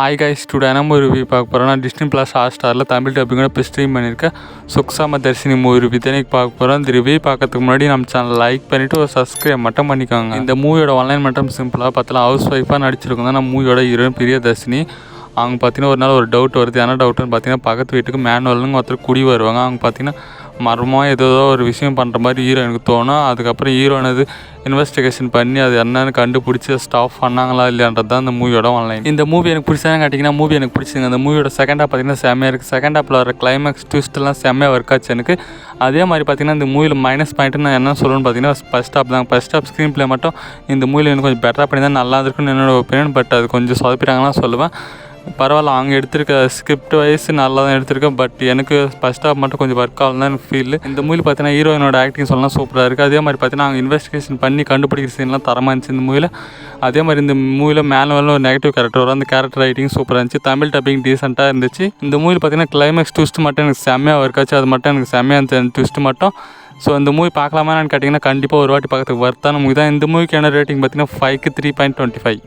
Hi guys today நம்ம review பார்க்க போகிறோம் நான் டிஸ்னி ப்ளஸ் ஹாட் ஸ்டாரில் தமிழ் டப்பிங்கோட இப்போ ஸ்ட்ரீம் பண்ணியிருக்கேன். சுக்ஸாம தர்ஷினி மூவி ரிவ்யூ தானே பார்க்க போகிறோம் இந்த ரிவ்யூ பார்க்கறதுக்கு முன்னாடி நம்ம சேனல் லைக் பண்ணிவிட்டு ஒரு சப்ஸ்கிரைப் மட்டும் பண்ணிக்கோங்க. இந்த மூவியோட ஆன்லைன் மட்டும் சிம்பிளாக பார்த்தலாம். ஹவுஸ் ஒய்ஃபாக நடிச்சிருக்கோம் தான் நம்ம மூவியோட ஹீரோயின் பிரியதர்ஷினி அவங்க பார்த்தீங்கன்னா ஒரு நாள் ஒரு டவுட் வருது. என்ன டவுட்டுன்னு பார்த்தீங்கன்னா பக்கத்து வீட்டுக்கு மேனுவல்னு ஒருத்தர் குடி வருவாங்க. அவங்க பார்த்தீங்கன்னா மர்மமாக ஏதோ ஒரு விஷயம் பண்ணுற மாதிரி ஹீரோயினுக்கு தோணும். அதுக்கப்புறம் ஹீரோயின் அது இன்வெஸ்டிகேஷன் பண்ணி அது என்னன்னு கண்டுபிடிச்சி ஸ்டாப் பண்ணாங்களா இல்லையான்றது தான் இந்த மூவியோட ஆன்லைன் இந்த மூவி எனக்கு பிடிச்சதான்னு கேட்டிங்கன்னா மூவி எனக்கு பிடிச்சிங்க அந்த மூவியோட செகண்ட் ஹாப் பார்த்தீங்கன்னா செம்மையாக இருக்குது செகண்ட் ஹாப்பில் வர கிளைமேக்ஸ் ட்விஸ்ட்லாம் செம்மையாக ஒர்க் ஆச்சு எனக்கு. அதே மாதிரி பார்த்தீங்கன்னா இந்த மூவியில் மைனஸ் பாயிண்ட்டு நான் என்ன சொல்லணும்னு பார்த்தீங்கன்னா ஃபஸ்ட் ஹாப் தான். ஃபஸ்ட் ஹாப் ஸ்க்ரீன் ப்ளே மட்டும் இந்த மூவியில் எனக்கு கொஞ்சம் பெட்டராக பண்ணி தான் நல்லா இருக்குன்னு என்னோட ஒப்பீனியன் பட் அது கொஞ்சம் சொதப்பிட்டாங்கன்னா சொல்லுவேன். பரவாயில்ல அவங்க எடுத்திருக்க ஸ்கிரிப்ட் வைஸ் நல்லா தான் எடுத்திருக்கேன் பட் எனக்கு ஃபஸ்ட் ஆஃப் மட்டும் கொஞ்சம் ஒர்க் ஆகலாம் எனக்கு ஃபீல் இந்த மூவி பார்த்தீங்கன்னா ஹீரோயினோட ஆக்டிங் சொல்லலாம் சூப்பராக இருக்குது அதே மாதிரி பார்த்தீங்கன்னா அவங்க இன்வெஸ்டிகேஷன் பண்ணி கண்டுபிடிக்கிற சீன்லாம் தரமாக இருந்துச்சு இந்த மூவியில் அதே மாதிரி இந்த மூவியில் மேலே ஒரு நெகட்டிவ் கேரக்டர் வரும். அந்த கேரக்டர் ரைட்டிங் சூப்பராக இருந்துச்சு. தமிழ் டப்பிங் டீசெண்டாக இருந்துச்சு. இந்த மூவியில் பார்த்தீங்கன்னா கிளைமேக்ஸ் ட்விஸ்ட் மட்டும் எனக்கு செம்மையாக ஒர்க் ஆச்சு. அது மட்டும் எனக்கு செம்மையாக இருந்துச்சு ட்விஸ்ட் மட்டும். ஸோ இந்த மூவி பார்க்கலாமான்னு கேட்டிங்கன்னா கண்டிப்பாக ஒரு வாட்டி பார்க்கறதுக்கு வர்த்தான மூவி தான். இந்த மூவிக்கான ரேட்டிங் பார்த்தீங்கன்னா ஃபைவ்க்கு த்ரீ பாயிண்ட் டுவெண்ட்டி ஃபைவ்